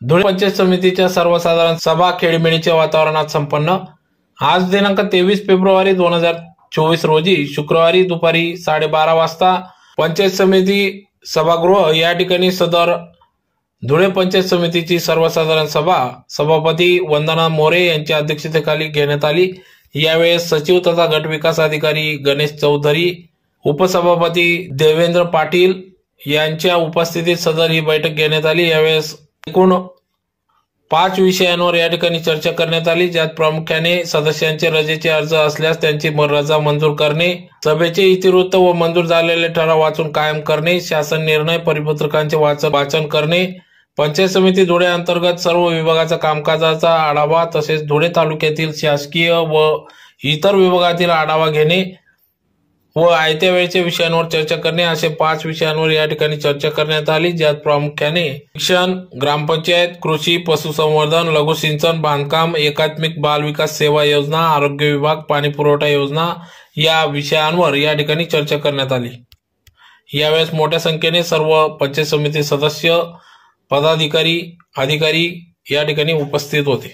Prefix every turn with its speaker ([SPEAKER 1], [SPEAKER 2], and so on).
[SPEAKER 1] धुळे पंचायत समितीच्या सर्वसाधारण सभा खेळीमेळीच्या वातावरणात संपन्न. आज दिनांक तेवीस फेब्रुवारी दोन हजार चोवीस रोजी शुक्रवारी दुपारी साडेबारा वाजता पंचायत समिती सभागृह या ठिकाणी सदर धुळे पंचायत समितीची सर्वसाधारण सभा सभापती वंदना मोरे यांच्या अध्यक्षतेखाली घेण्यात आली. यावेळेस सचिव तथा गट विकास अधिकारी गणेश चौधरी उपसभापती देवेंद्र पाटील यांच्या उपस्थितीत सदर ही बैठक घेण्यात आली. यावेळेस एकूण पाच विषयांवर या ठिकाणी चर्चा करण्यात आली. ज्यात प्रामुख्याने सदस्यांचे रजेचे अर्ज असल्यास त्यांची रजा मंजूर करणे सभेचे इतिवृत्त व मंजूर झालेले ठराव वाचून कायम करणे शासन निर्णय परिपत्रकांचे वाचन वाचन करणे पंचायत समिती धुळे अंतर्गत सर्व विभागाचा कामकाजाचा आढावा तसेच धुळे तालुक्यातील शासकीय व इतर विभागातील आढावा घेणे व आयत्या वेळेच्या विषयांवर चर्चा करणे असे पाच विषयांवर या ठिकाणी चर्चा करण्यात आली ज्यात प्रामुख्याने शिक्षण ग्रामपंचायत कृषी पशुसंवर्धन लघुसिंचन बांधकाम एकात्मिक बाल विकास सेवा योजना आरोग्य विभाग पाणी पुरवठा योजना या विषयांवर या ठिकाणी चर्चा करण्यात आली. यावेळेस मोठ्या संख्येने सर्व पंचायत समिती सदस्य पदाधिकारी अधिकारी या ठिकाणी उपस्थित होते.